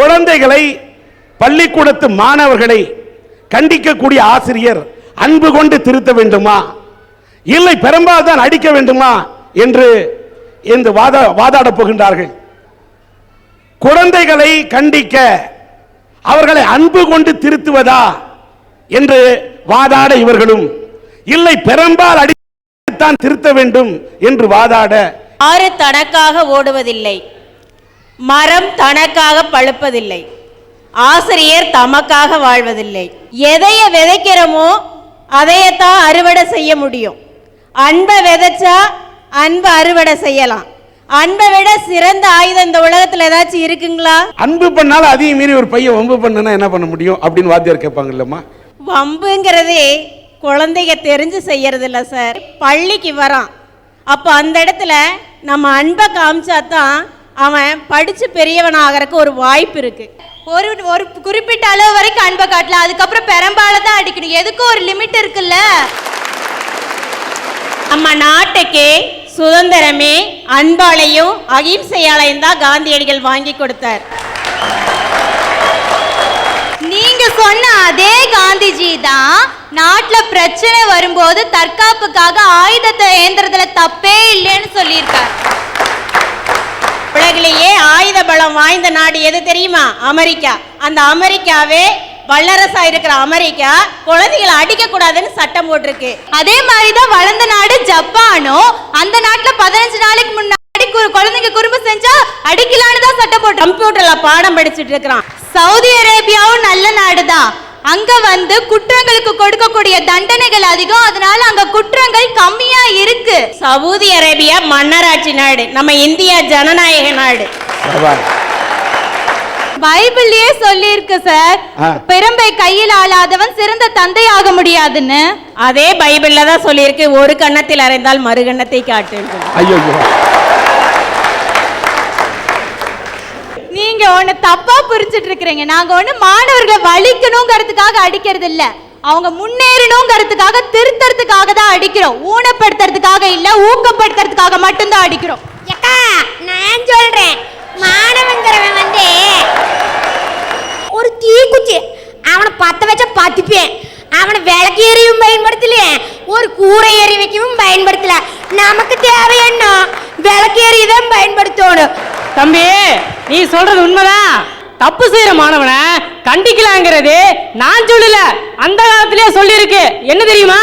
குழந்தைகளை பள்ளிக்கூடத்து மாணவர்களை கண்டிக்கக்கூடிய ஆசிரியர் அன்பு கொண்டு திருத்த வேண்டுமா? இல்லை பெரும்பால் தான் அடிக்க வேண்டுமா? என்று இந்த வாத வாதாடப் போகின்றார்கள். குழந்தைகளை கண்டிக்க அவர்களை அன்பு கொண்டு திருத்துவதா என்று வாதாட இவர்களும் இல்லை பெரும்பால் அடித்தான் திருத்த வேண்டும் என்று வாதாட ஆறு தனக்காக ஓடுவதில்லை. மரம் தனக்காக பழுப்பதில்லை. ஆசிரியர் தமக்காக வாழ்வதில்லை. எதைய விதைக்கிறோமோ அதையத்தான் அறுவடை செய்ய முடியும். அன்பை விதைச்சா அன்பை அறுவடை செய்யலாம். அன்பை விட சிறந்த ஆயுதம் இந்த உலகத்துல ஏதாச்சும் இருக்குங்களா? அன்பு பண்ணாலும் அதையும் மீறி ஒரு பையன் வம்பு பண்ணனா என்ன பண்ண முடியும் அப்படின்னு வாத்தியார் கேட்பாங்க இல்லம்மா வம்புங்கிறதே குழந்தைங்க தெரிஞ்சு செய்யறது இல்ல சார். பள்ளிக்கு வரான். அப்போ அந்த இடத்துல நம்ம அன்பை காமிச்சா தான் அவன் படித்து பெரியவனாகிறக்கு ஒரு வாய்ப்பு இருக்குது ஒரு ஒரு குறிப்பிட்ட அளவு வரைக்கும் அன்பை காட்டலாம் அதுக்கப்புறம் பெரம்பால தான் அடிக்கணும். எதுக்கும் ஒரு லிமிட் இருக்குல்ல? நம்ம நாட்டுக்கு சுதந்திரமே அன்பாலையும் அகிம்சையாலையும் தான் காந்தியடிகள் வாங்கி கொடுத்தார். நீங்க சொன்ன அதே காந்திஜி தான் நாட்டுல பிரச்சனை வரும்போது தற்காப்புக்காக ஆயுதத்தை ஏந்திரத்துல தப்பே இல்லைன்னு சொல்லியிருக்காரு. உலகிலேயே ஆயுத பலம் வாய்ந்த நாடு எது தெரியுமா? அமெரிக்கா. அந்த அமெரிக்காவே வல்லரசா இருக்கிற அமெரிக்கா குழந்தைகளை அடிக்க கூடாதுன்னு சட்டம் போட்டிருக்கு. அதே மாதிரி தான் வளர்ந்த நாடு ஜப்பானும் அந்த நாட்டுல பதினஞ்சு நாளைக்கு முன்னாடி குழந்தைங்க குறும்பு செஞ்சா அடிக்கலான்னு தான் சட்டம் போட்டு கம்ப்யூட்டர்ல பாடம் படிச்சுட்டு இருக்கிறான். சவுதி அரேபியாவும் நல்ல நாடுதான். அங்க வந்து குற்றங்களுக்கு கொடுக்கக்கூடிய தண்டனைகள் அதிகம். அதனால அங்க குற்றங்கள் கம்மியா இருக்கு. சவுதி அரேபியா மன்னராட்சி நாடு. நம்ம இந்தியா ஜனநாயக நாடு. பைபிள்லயே சொல்லி இருக்கு சார். பெரும்பை கையில் ஆளாதவன் சிறந்த தந்தை ஆக முடியாதுன்னு. அதே பைபிள்ல தான் சொல்லியிருக்கு. ஒரு கன்னத்தில் அறைந்தால் மறு கன்னத்தை காட்டு ஐயோ நீங்க ஒண்ணு தப்பா புரிஞ்சிட்டு இருக்கிறீங்க நாங்க ஒண்ணு மாணவர்களை வலிக்கணுங்கிறதுக்காக அடிக்கிறது இல்ல அவங்க முன்னேறணுங்கிறதுக்காக திருத்தறதுக்காக தான் அடிக்கிறோம். ஊனப்படுத்துறதுக்காக இல்ல ஊக்கப்படுத்துறதுக்காக மட்டும்தான் அடிக்கிறோம். நான் சொல்றேன். மாணவங்கிறவன் வந்து ஒரு தீக்குச்சி. அவனை பத்த வச்ச பத்திப்பேன். அவனை விளக்கு எறியும் பயன்படுத்தல ஒரு கூரை எறி வைக்கவும் பயன்படுத்தல. நமக்கு தேவை என்ன? விளக்கு எறியதான் பயன்படுத்தணும். தம்பி நீ சொல்றது உண்மைதான். தப்பு செய்யற மாணவனை கண்டிக்கலாங்கிறது நான் சொல்லல. அந்த காலத்திலேயே சொல்லியிருக்கு. என்ன தெரியுமா?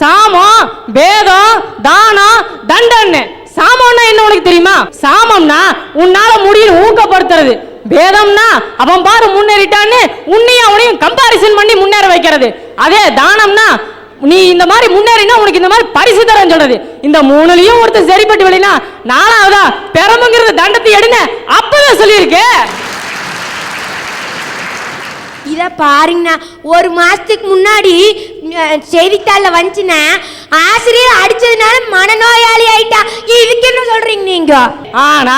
சாமம் பேதம் தானம் தண்டன்னு சாமம்னா என்ன உனக்கு தெரியுமா? சாமம்னா உன்னால முடியும் ஊக்கப்படுத்துறது. பேதம்னா அவன் பாரு முன்னேறிட்டான்னு உன்னையும் அவனையும் கம்பாரிசன் பண்ணி முன்னேற வைக்கிறது. அதே தானம்னா நீ இந்த மாதிரி முன்னேறினா உனக்கு இந்த மாதிரி பரிசு தரேன்னு சொல்றது. இந்த மூணுலயும் ஒருத்தர் சரிப்பட்டு வெளினா நாலாவதா பெரம்புங்கிறது தண்டத்தை எடுங்க அப்பதான் சொல்லியிருக்கு. இத பாருங்கண்ணா ஒரு மாசத்துக்கு முன்னாடி செய்தித்தாள்ல வந்துச்சுன்னா ஆசிரியர் அடிச்சதுனால மனநோயாளி ஆயிட்டா. இதுக்கு என்ன சொல்றீங்க நீங்க? ஆனா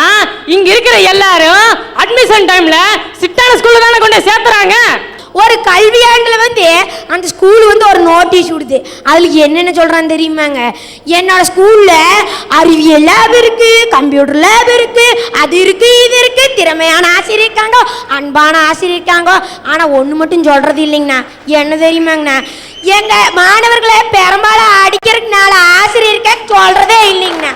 இங்க இருக்கிற எல்லாரும் அட்மிஷன் டைம்ல சிட்டான ஸ்கூல்ல தானே கொண்டு சேர்த்துறாங்க. ஒரு கல்வியாண்டில் வந்து அந்த ஸ்கூல் வந்து ஒரு நோட்டீஸ் விடுது. அதில் என்னென்ன சொல்கிறான்னு தெரியுமாங்க? என்னோட ஸ்கூலில் அறிவியல் லேப் இருக்குது கம்ப்யூட்டர் லேப் இருக்குது அது இருக்குது இது இருக்குது திறமையான ஆசிரியர் இருக்காங்க அன்பான ஆசிரியர் இருக்காங்க. ஆனால் ஒன்று மட்டும் சொல்கிறது இல்லைங்கண்ணா. என்ன தெரியுமாங்கண்ணா? எங்கள் மாணவர்களை பெரும்பாலும் அடிக்கிறதுனால ஆசிரியருக்க சொல்கிறதே இல்லைங்கண்ணா.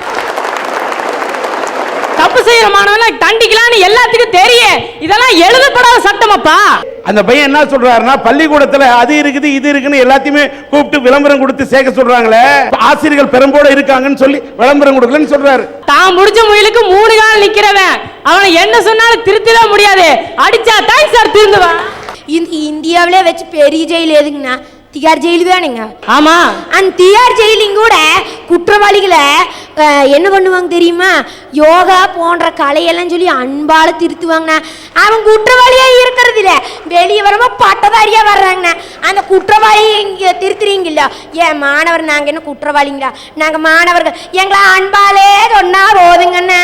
தப்பு செய்யற மாணவன் தண்டிக்கலாம்னு எல்லாத்துக்கும் தெரியும் இதெல்லாம் எழுதப்படாத சட்டமாப்பா. அந்த பையன் என்ன சொல்றாருன்னா பள்ளிக்கூடத்துல அது இருக்குது இது இருக்குன்னு எல்லாத்தையுமே கூப்பிட்டு விளம்பரம் கொடுத்து சேர்க்க சொல்றாங்களே ஆசிரியர்கள் பெரும்போட இருக்காங்கன்னு சொல்லி விளம்பரம் கொடுக்கலன்னு சொல்றாரு. தான் முடிச்ச முயலுக்கு மூணு கால் நிக்கிறவன். அவனை என்ன சொன்னாலும் திருத்திட முடியாது. அடிச்சா தான் சார் திருந்துவான். இந்த இந்தியாவிலே வச்சு பெரிய ஜெயில் எதுங்கண்ணா திகார் ஜெயில் தானுங்க. ஆமா. அந்த தியார் ஜெயிலிங் கூட குற்றவாளிகளை என்ன பண்ணுவாங்க தெரியுமா? யோகா போன்ற கலையெல்லாம் சொல்லி அன்பால திருத்துவாங்கண்ணா. அவன் குற்றவாளியாக இருக்கிறது இல்லை வெளியே வரமா பட்டதாரியாக வர்றாங்கண்ணா. அந்த குற்றவாளி இங்கே திருத்துறீங்களா ஏன் மாணவர் நாங்கள் என்ன குற்றவாளிங்களா? நாங்கள் மாணவர்கள். எங்களை அன்பாலே சொன்னால் போதுங்கண்ணா.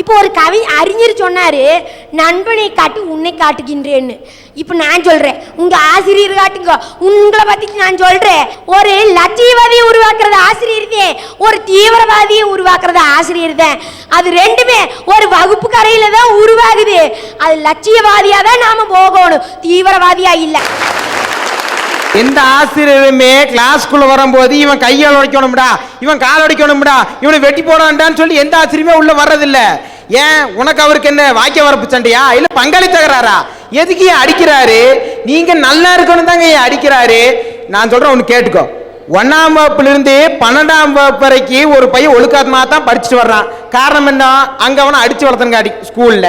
இப்போ ஒரு கவி அறிஞர் சொன்னார் நண்பனை காட்டு உன்னை காட்டுகின்றேன்னு. இப்போ நான் சொல்கிறேன் உங்கள் ஆசிரியர் காட்டுங்க. உங்களை பற்றி நான் சொல்கிறேன் ஒரு லட்சியவாதியை உருவாக்குறது ஆசிரியர் தான். ஒரு தீவிரவாதியை உருவாக்குறது ஆசிரியர் தான். அது ரெண்டுமே ஒரு வகுப்பு கரையில் தான் உருவாகுது. அது லட்சியவாதியாக தான் நாம் போகணும். தீவிரவாதியாக இல்லை. எந்த ஆசிரியருமே கிளாஸ்க்குள்ள வரும்போது இவன் கையால் உடைக்கணும்டா இவன் கால் உடைக்கணும்டா இவனை வெட்டி போடான்டான்னு சொல்லி எந்த ஆசிரியருமே உள்ள வர்றதில்ல. ஏன்? உனக்கு அவருக்கு என்ன வாக்கிய வரப்பு சண்டையா? இல்லை பங்காளி தகராறா எதுக்கு ஏன் அடிக்கிறாரு? நீங்க நல்லா இருக்கணும் தாங்க ஏன் அடிக்கிறாரு? நான் சொல்றேன் ஒன்று கேட்டுக்கோ. ஒன்னாம் வகுப்புல இருந்து பன்னெண்டாம் வகுப்பு வரைக்கும் ஒரு பையன் ஒழுக்காத்மா தான் படிச்சுட்டு வர்றான். காரணம் என்ன? அங்க அவனை அடிச்சு வளர்த்தனுங்க ஸ்கூல்ல.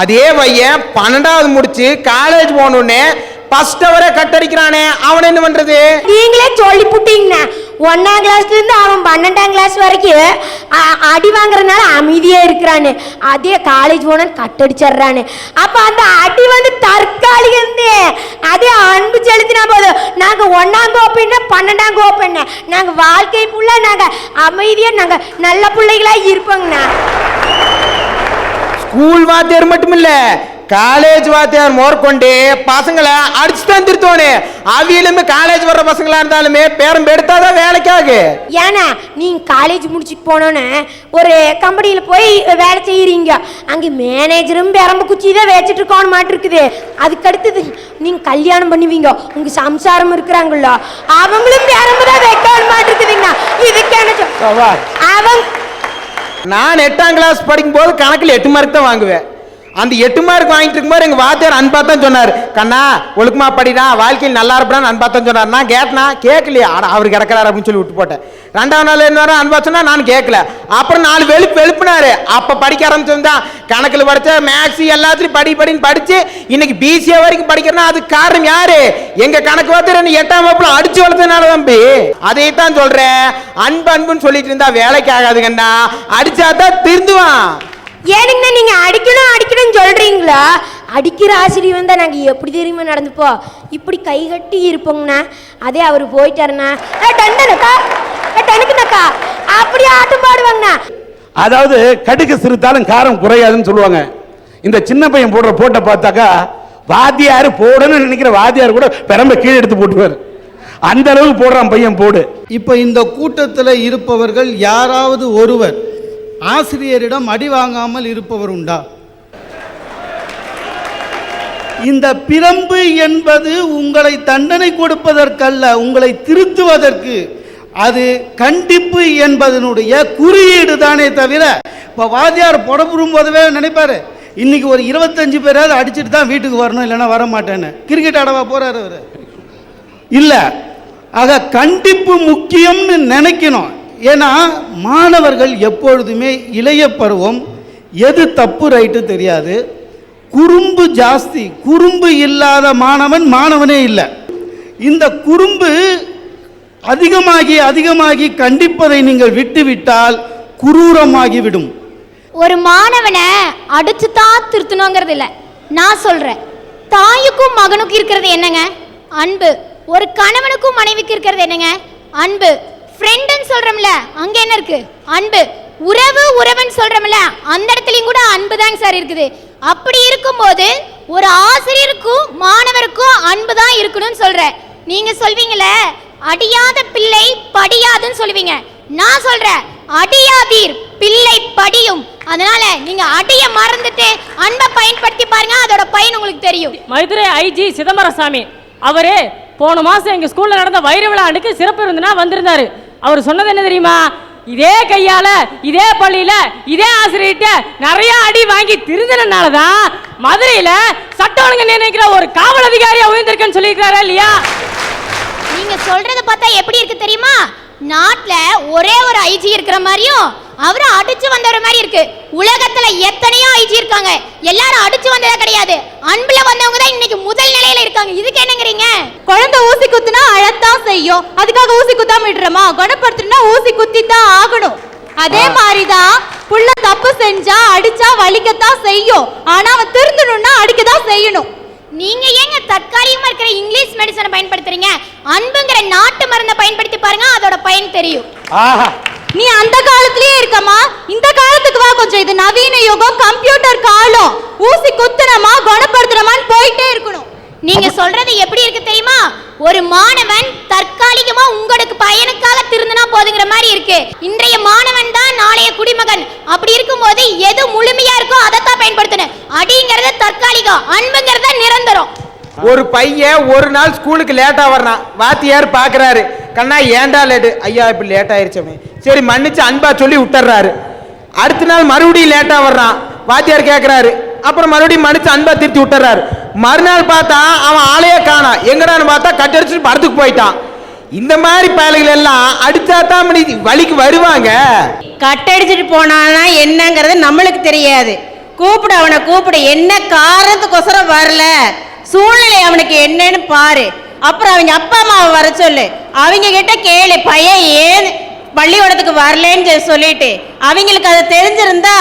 அதே பையன் பன்னெண்டாவது முடிச்சு காலேஜ் போனோடனே ஃபர்ஸ்ட் அவரே கட்டடிக்கிறானே. அவன் என்ன பண்றது? நீங்களே சொல்லி புட்டீங்கண்ணா. ஒன்னாம் கிளாஸ்லேருந்து அவன் பன்னெண்டாம் கிளாஸ் வரைக்கும் அடி வாங்குறதுனால அமைதியாக இருக்கிறானு. அதே காலேஜ் போன கட்டடிச்சிடுறானு அப்போ அந்த அடி வந்து தற்காலிகம் அதே அன்பு செலுத்தினா போதும். நாங்கள் ஒன்றாம் கோப்பின்னா பன்னெண்டாம் கோப்பு நாங்கள் வாழ்க்கை ஃபுல்லாக நாங்கள் அமைதியாக நாங்கள் நல்ல பிள்ளைகளாக இருப்போங்கண்ணா. ஸ்கூல் வாத்தியார் மட்டும் இல்லை காலேஜ் வாத்தியார் மோர்கொண்டு பசங்களை அடிச்சு தான் திருத்தோனே. அவியலுமே காலேஜ் வர்ற பசங்களா இருந்தாலுமே பேரம் எடுத்தாதான் வேலைக்காகு? ஏன்னா நீங்க காலேஜ் முடிச்சுட்டு போனோன்னே ஒரு கம்பெனியில் போய் வேலை செய்கிறீங்க அங்கே மேனேஜரும் பெரம்பு குச்சி தான் வச்சுட்டு இருக்கணும் மாட்டிருக்குது. அதுக்கு அடுத்தது நீங்கள் கல்யாணம் பண்ணுவீங்க. உங்கள் சம்சாரம் இருக்கிறாங்களோ அவங்களும் பெரம்பு தான் வைக்கணும் மாட்டிருக்குதுங்கண்ணா இதுக்கு என்ன அவங்க நான் எட்டாம் கிளாஸ் படிக்கும்போது கணக்கில் எட்டு மார்க் தான் வாங்குவேன். அந்த எட்டு மார்க் வாங்கிட்டு இருக்கும்போது எங்கள் வாத்தியார் அன்பா தான் சொன்னார். கண்ணா ஒழுக்கமா படிடா வாழ்க்கையில் நல்லா இருப்பான்னு அன்பா தான் சொன்னார். நான் கேட்டனா கேட்கலையா. அவர் கிடக்கிறாரு அப்படின்னு சொல்லி விட்டு போட்டேன். ரெண்டாவது நாள் என்ன அன்பா சொன்னா நான் கேட்கல. அப்புறம் நாலு வெளுப்பு வெளுப்புனாரு. அப்போ படிக்க ஆரம்பிச்சிருந்தான் கணக்கில் படித்த மேக்ஸ் எல்லாத்துலையும் படி படின்னு படித்து இன்னைக்கு பிசிஏ வரைக்கும் படிக்கிறேன்னா அதுக்கு காரணம் யாரு? எங்க கணக்கு வாத்தியார் என்ன எட்டாம் வகுப்புல அடிச்சு வளர்த்ததுனால தம்பி. அதை தான் சொல்கிறேன் அன்பு அன்புன்னு சொல்லிட்டு இருந்தா வேலைக்கு ஆகாதுங்கண்ணா அடிச்சா தான் திருந்துவான். ஏனுங்கண்ணா நீங்கள் அடிக்கணும் அடிக்கணும்னு சொல்கிறீங்களா அடிக்கிற ஆசிரியர் வந்தால் நாங்கள் எப்படி தெரியுமா நடந்துப்போம் இப்படி கை கட்டி இருப்போங்கண்ணா. அதே அவர் போயிட்டாருண்ணா. டண்டனக்கா டனுக்குனக்கா அப்படி ஆட்டம் பாடுவாங்கண்ணா. அதாவது கடுகு சிறுத்தாலும் காரம் குறையாதுன்னு சொல்லுவாங்க. இந்த சின்ன பையன் போடுற போட்டை பார்த்தாக்கா வாத்தியார் போடணும்னு நினைக்கிற வாத்தியார் கூட பெரம்ப கீழே எடுத்து போட்டுருவார். அந்த அளவுக்கு போடுறான் பையன் போடு. இப்போ இந்த கூட்டத்தில் இருப்பவர்கள் யாராவது ஒருவர் ஆசிரியரிடம் அடி வாங்காமல் இருப்பவர் உண்டா? இந்த பிரம்பு என்பது உங்களை தண்டனை கொடுப்பதற்கல்ல உங்களை திருத்துவதற்கு. அது கண்டிப்பு என்பதனுடைய குறியீடு தானே தவிர இப்போ வாத்தியார் புடம்புறும் போதவே நினைப்பாரு இன்னைக்கு ஒரு இருபத்தஞ்சு பேராவது அடிச்சுட்டு தான் வீட்டுக்கு வரணும் இல்லைன்னா வர மாட்டேன்னு கிரிக்கெட் ஆடவா போறாரு அவர்? இல்லை. ஆக கண்டிப்பு முக்கியம்னு நினைக்கணும். ஏன்னா மாணவர்கள் எப்பொழுதுமே இளைய பருவம் எது தப்பு ரைட்டு தெரியாது. குறும்பு ஜாஸ்தி குறும்பு இல்லாத மாணவன் மாணவனே இல்லை. இந்த குறும்பு அதிகமாகி அதிகமாகி கண்டிப்பதை நீங்கள் விட்டுவிட்டால் குரூரமாகிவிடும். ஒரு மாணவனை அடிச்சு தான் திருத்தணுங்கிறது இல்லை நான் சொல்கிறேன் தாயுக்கும் மகனுக்கும் இருக்கிறது என்னங்க? அன்பு. ஒரு கணவனுக்கும் மனைவிக்கு இருக்கிறது என்னங்க? அன்பு. ஃப்ரெண்டுன்னு சொல்கிறோம்ல அங்கே என்ன இருக்குது அன்பு. உறவு உறவுன்னு சொல்கிறோம்ல அந்த இடத்துலையும் கூட அன்பு தாங்க சார் இருக்குது. அப்படி இருக்கும்போது ஒரு ஆசிரியருக்கும் மாணவருக்கும் அன்பு தான் இருக்கணும்னு சொல்கிறேன் நீங்கள் சொல்வீங்களே அடியாத பிள்ளை படியாதுன்னு சொல்லுவீங்க. நான் சொல்கிறேன் அடியாதீர் பிள்ளை படியும். அதனால நீங்க அடிய மறந்துட்டு அன்பை பயன்படுத்தி பாருங்க அதோட பயன் உங்களுக்கு தெரியும். மதுரை ஐஜி சிதம்பரசாமி அவரு போன மாசம் எங்க ஸ்கூல்ல நடந்த வைர விழாண்டுக்கு சிறப்பு விருந்தினா வந்திருந்தாரு. அவர் சொன்னது என்ன தெரியுமா? இதே கையால இதே பள்ளியில இதே ஆசிரியர்கிட்ட நிறைய அடி வாங்கி திருந்தனால தான் மதுரையில சட்ட ஒழுங்கு நிர்ணயிக்கிற ஒரு காவல் அதிகாரியா உயர்ந்திருக்கேன்னு சொல்லியிருக்காரா இல்லையா? நீங்க சொல்றத பார்த்தா எப்படி இருக்கு தெரியுமா? நாட்டுல ஒரே ஒரு ஐஜி இருக்கிற மாதிரியும் அவரு அடிச்சு வந்தவர் மாதிரி இருக்கு. உலகத்துல எத்தனையோ ஐஜி இருக்காங்க. எல்லாரும் அடிச்சு வந்ததே கிடையாது. அன்புல வந்தவங்க தான் இன்னைக்கு முதல் நிலையில இருக்காங்க. இதுக்கு என்னங்கிறீங்க? குழந்தை ஊசி குத்துனா அழத்தான் செய்யும். அதுக்காக ஊசி குத்தாம விடுறோமா குணப்படுத்தணும்னா ஊசி குத்தி தான் ஆகணும். அதே மாதிரிதான் புள்ள தப்பு செஞ்சா அடிச்சா வலிக்கத்தான் செய்யும். ஆனா அவன் திருந்தணும்னா அடிக்கதான் செய்யணும். நீங்க ஏங்க தற்காலிகமா இருக்கிற இங்கிலீஷ் மெடிசனை பயன்படுத்துறீங்க? அன்புங்கிற நாட்டு மருந்தை பயன்படுத்தி பாருங்க அதோட பயன் தெரியும். ஆஹா. நீ அந்த காலத்திலேயே இருக்கமா இந்த காலத்துக்கு வா கொஞ்சம். இது நவீன யுகம் கம்ப்யூட்டர் காலம். ஊசி குத்துனமா குணப்படுத்துனமான்னு போயிட்டே இருக்கணும். நீங்க சொல்றது எப்படி இருக்கு தெரியுமா? ஒரு மாணவன் தற்காலிகமா உங்களுக்கு பயனுக்காக திருந்தினா போதுங்கிற மாதிரி இருக்கு. இன்றைய மாணவன் தான் நாளைய குடிமகன். அப்படி இருக்கும்போது எது முழுமையா இருக்கோ அதைத்தான் பயன்படுத்தணும். அடிங்கிறது தற்காலிகம் அன்புங்கிறது நிரந்தரம். ஒரு பையன் ஒரு நாள் ஸ்கூலுக்கு லேட்டா வர்றான். வாத்தியார் பாக்குறாரு. கண்ணா ஏன்டா லேட்டு ஐயா இப்ப லேட் ஆயிருச்சு. அப்படின்னு. சரி மன்னிச்சு அன்பா சொல்லி விட்டுறாரு. அடுத்த நாள் மறுபடியும் லேட்டா வர்றான். வாத்தியார் கேட்குறாரு அப்புறம் மறுபடியும் மன்னிச்சு அன்பா திருத்தி விட்டுறாரு. மறுநாள் பார்த்தா அவன் ஆளையே காணா. எங்கடான்னு பார்த்தா கட்டடிச்சுட்டு படத்துக்கு போயிட்டான். இந்த மாதிரி பயல்கள் எல்லாம் அடிச்சா தான் வழிக்கு வருவாங்க. கட்டடிச்சிட்டு போனானா என்னங்கிறது நம்மளுக்கு தெரியாது. கூப்பிடு அவனை கூப்பிடு. என்ன காரணத்துக்கோசரம் வரல. சூழ்நிலை அவனுக்கு என்னன்னு பாரு. அப்புறம் அவங்க அப்பா அம்மாவை வர சொல்லு. அவங்க கிட்ட கேளு பையன் ஏன் பள்ளிக்கூடத்துக்கு வரலன்னு சொல்லி சொல்லிட்டு அவங்களுக்கு அது தெரிஞ்சிருந்தா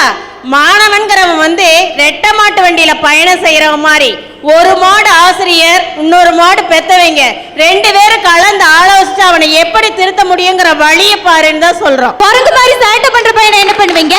மாணவன்கிறவன் வந்து ரெட்டை மாட்டு வண்டியில பயணம் செய்யறவன் மாதிரி ஒரு மாடு ஆசிரியர் இன்னொரு மாடு பெத்தவங்க ரெண்டு பேரும் கலந்து ஆலோசிச்சு அவனை எப்படி திருத்த முடியுங்கிற வழியை பாருன்னு தான் சொல்றோம். குரங்கு மாதிரி சேட்டை பண்ற பையனை என்ன பண்ணுவீங்க?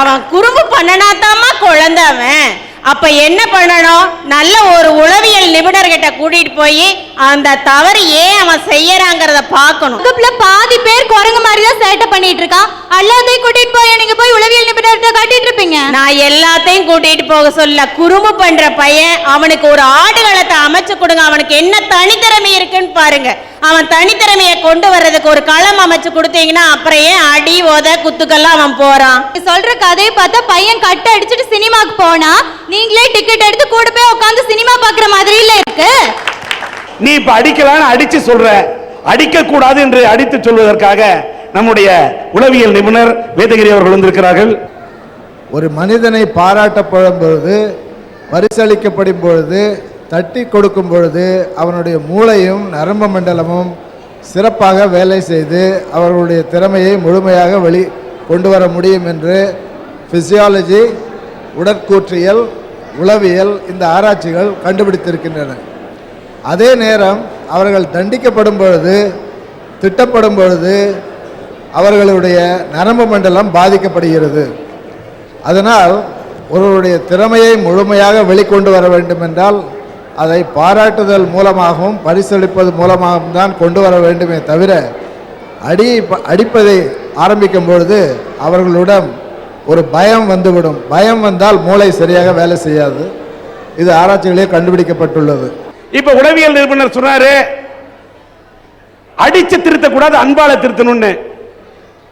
அவன் குறும்பு பண்ணனாத்தாம்மா குழந்தை அவன். அப்ப என்ன பண்ணணும்? நல்ல ஒரு உளவியல் நிபுணர்கிட்ட கூட்டிட்டு போய் அந்த தவறு ஏன் அவன் செய்யறாங்கிறத பார்க்கணும். வகுப்புல பாதி பேர் குரங்கு மாதிரி தான் சேட்டை பண்ணிட்டு இருக்கான் எல்லாத்தையும் கூட்டிட்டு போய் நீங்க போய் உளவியல் நிபுணர்கிட்ட காட்டிட்டு இருப்பீங்க. நான் எல்லாத்தையும் கூட்டிட்டு போக சொல்ல குறும்பு பண்ற பையன் அவனுக்கு ஒரு ஆடுகளத்தை அமைச்சு கொடுங்க. அவனுக்கு என்ன தனித்திறமை இருக்குன்னு பாருங்க. அவன் தனித்திறமையை கொண்டு வர்றதுக்கு ஒரு களம் அமைச்சு கொடுத்தீங்கன்னா அப்புறம் ஏன் அடி உத குத்துக்கெல்லாம் அவன் போறான்? சொல்ற கதையை பார்த்தா பையன் கட்ட அடிச்சுட்டு சினிமாக்கு போனா நீங்களே டிக்கெட் எடுத்து கூட போய் உட்காந்து சினிமா பாக்குற மாதிரி இல்ல இருக்கு. நீ இப்ப அடிக்கலான்னு அடிச்சு சொல்ற. அடிக்க கூடாது என்று அடித்து சொல்வதற்காக நம்முடைய உளவியல் நிபுணர் வேதகிரி அவர்கள் வந்திருக்கிறார்கள். ஒரு மனிதனை பாராட்டப்படும் பொழுது பரிசளிக்கப்படும் பொழுது தட்டி கொடுக்கும் பொழுது அவனுடைய மூளையும் நரம்பு மண்டலமும் சிறப்பாக வேலை செய்து அவர்களுடைய திறமையை முழுமையாக வெளி கொண்டு வர முடியும் என்று பிசியாலஜி உடற்கூற்றியல் உளவியல் இந்த ஆராய்ச்சிகள் கண்டுபிடித்திருக்கின்றன. அதே நேரம் அவர்கள் தண்டிக்கப்படும் பொழுது திட்டப்படும் பொழுது அவர்களுடைய நரம்பு மண்டலம் பாதிக்கப்படுகிறது. அதனால் ஒருவருடைய திறமையை முழுமையாக வெளிக்கொண்டு வர வேண்டும் என்றால் அதை பாராட்டுதல் மூலமாகவும் பரிசளிப்பது மூலமாகவும் தான் கொண்டு வர வேண்டுமே தவிர அடி அடிப்பதை ஆரம்பிக்கும் பொழுது அவர்களிடம் ஒரு பயம் வந்துவிடும். பயம் வந்தால் மூளை சரியாக வேலை செய்யாது. இது ஆராய்ச்சிகளே கண்டுபிடிக்கப்பட்டுள்ளது. இப்ப உளவியல் நிபுணர் சொன்னாரு அடிச்சு திருத்தக்கூடாது அன்பால திருத்தணும்னு.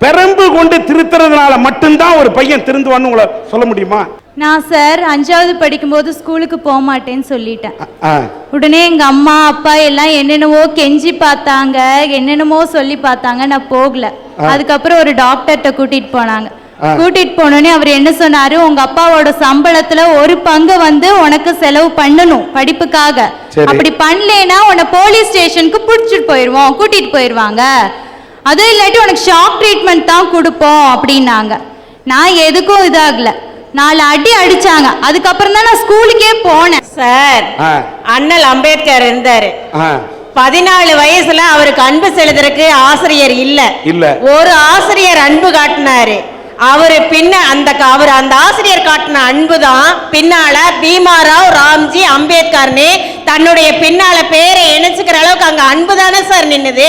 பெரம்பு கொண்டு திருத்துறதுனால மட்டும்தான் ஒரு பையன் திருந்துவான்னு உங்களை சொல்ல முடியுமா? நான் சார் அஞ்சாவது படிக்கும்போது ஸ்கூலுக்கு போக மாட்டேன்னு சொல்லிட்டேன். உடனே எங்க அம்மா அப்பா எல்லாம் என்னென்னவோ கெஞ்சி பார்த்தாங்க என்னென்னமோ சொல்லி பார்த்தாங்க நான் போகல. அதுக்கப்புறம் ஒரு டாக்டர்கிட்ட கூட்டிட்டு போனாங்க. கூட்டிட்டு போனோடனே அவர் என்ன சொன்னாரு? உங்க அப்பாவோட சம்பளத்துல ஒரு பங்கு வந்து உனக்கு செலவு பண்ணணும் படிப்புக்காக. அப்படி பண்ணலைன்னா உன்னை போலீஸ் ஸ்டேஷனுக்கு பிடிச்சிட்டு போயிடுவோம் கூட்டிட்டு போயிடுவாங்க அதுவும் இல்லாட்டி உனக்கு ஷாக் ட்ரீட்மெண்ட் தான் கொடுப்போம் அப்படின்னாங்க. நான் எதுக்கும் இதாகல. நாலு அடி அடிச்சாங்க. அதுக்கப்புறம் தான் நான் ஸ்கூலுக்கே போனேன். சார். அண்ணல் அம்பேத்கர் இருந்தாரு. பதினாலு வயசுல அவருக்கு அன்பு செலுத்துறதுக்கு ஆசிரியர் இல்ல. இல்ல. ஒரு ஆசிரியர் அன்பு காட்டினாரு. அவரு பின்ன அந்த அவர் அந்த ஆசிரியர் காட்டின அன்பு தான் பின்னால பீமாராவ் ராம்ஜி அம்பேத்கர்னு தன்னுடைய பின்னால பேரை இணைச்சுக்கிற அளவுக்கு அங்க அன்பு தானே சார் நின்னுது?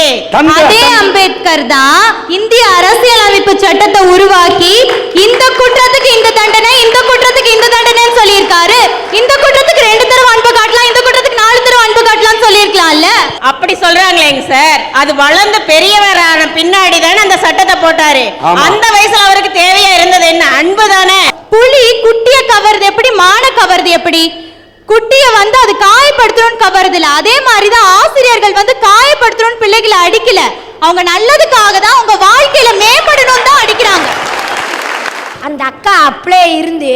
அதே அம்பேத்கர் தான் இந்திய அரசியலமைப்பு சட்டத்தை உருவாக்கி இந்த குற்றத்துக்கு இந்த தண்டனை இந்த குற்றத்துக்கு இந்த தண்டனைன்னு சொல்லியிருக்காரு. இந்த குற்றத்துக்கு ரெண்டு தடவை அன்பு காட்டலாம் இந்த குற்றத்துக்கு நாலு தடவை அன்பு காட்டலாம்னு சொல்லியிருக்கலாம்ல அப்படி சொல்றாங்களேங்க சார். அது வளர்ந்து பெரியவரான பின்னாடி தானே அந்த சட்டத்தை போட்டாரு. அந்த வயசுல அவருக்கு தேவையா இருந்தது என்ன? அன்பு தானே. புலி குட்டிய கவருது எப்படி? மான கவருது எப்படி? குட்டிய வந்து அது காயப்படுத்தணும்னு கவருது இல்ல அதே மாதிரி தான் ஆசிரியர்கள் வந்து காயப்படுத்தணும்னு பிள்ளைகளை அடிக்கல. அவங்க நல்லதுக்காக தான் அவங்க வாழ்க்கையில மேம்படணும் தான் அடிக்கிறாங்க. அந்த அக்கா அப்படியே இருந்து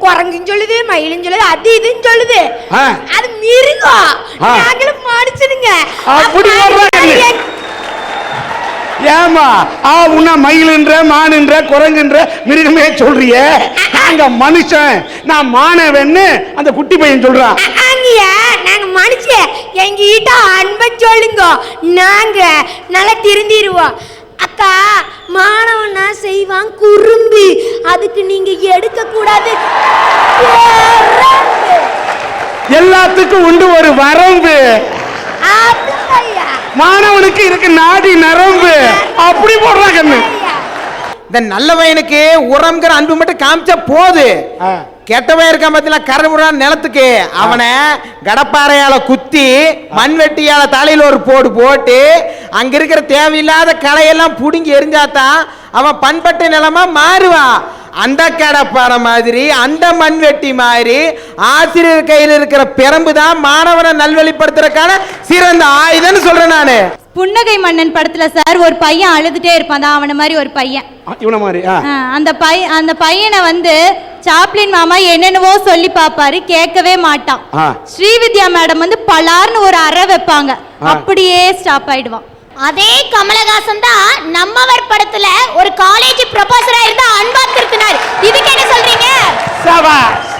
குரங்குன்னு சொல்லுது மயிலும் சொல்லுது அது இதுன்னு சொல்லுது. அது மிருகம். ஆ. நாங்களும் மனுஷனுங்க அப்படி ஏமா ஆ உன்ன மயிலுன்ற மானுன்ற குரங்குன்ற மிருகமே சொல்றியே. நாங்க மனுஷன் நான் மானவன்னு அந்த குட்டி பையன் சொல்றான். நாங்க மனுஷன் எங்ககிட்ட அன்பை சொல்லுங்க. நாங்க நல்லா திருந்திடுவோம் அக்கா மாணவனா செய்வான்? குறும்பு. அதுக்கு நீங்க எடுக்க கூடாது எல்லாத்துக்கும் உண்டு ஒரு வரம்பு. மாணவனுக்கு இருக்கு நாடி நரம்பு. அப்படி போடுறான் கண்ணு. இந்த நல்லவனுக்கு உரம்ங்கிற அன்பு மட்டும் காமிச்சா போது. கெட்டவன் இருக்கான் பார்த்தீங்களா கருமுறான் நிலத்துக்கு. அவனை கடப்பாறையால குத்தி மண்வெட்டியால தலையில ஒரு போடு போட்டு அங்க இருக்கிற தேவையில்லாத களையெல்லாம் புடுங்கி எரிஞ்சாதான் அவன் பண்பட்ட நிலமா மாறுவான். அந்த கடப்பாறை மாதிரி அந்த மண்வெட்டி மாதிரி ஆசிரியர் கையில் இருக்கிற பிரம்பு தான் மாணவனை நல்வழிப்படுத்துறதுக்கான சிறந்த ஆயுதம்னு சொல்றேன் நானு. புன்னகை மன்னன் படத்துல சார் ஒரு பையன் அழுதுட்டே இருப்பான். அவனை மாதிரி ஒரு பையன். இவன மாதிரி அந்த பையன் அந்த பையனை வந்து சாப்ளின் மாமா என்னென்னவோ சொல்லி பார்ப்பாரு கேட்கவே மாட்டான். ஸ்ரீவித்யா மேடம் வந்து பலார்னு ஒரு அறை வைப்பாங்க. அப்படியே ஸ்டாப் ஆயிடுவான். அதே கமலஹாசன் தான் நம்மவர் படத்துல ஒரு காலேஜ் ப்ரொபசரா இருந்து அன்பா திருத்தினார் இதுக்கு என்ன சொல்றீங்க? சபாஷ்.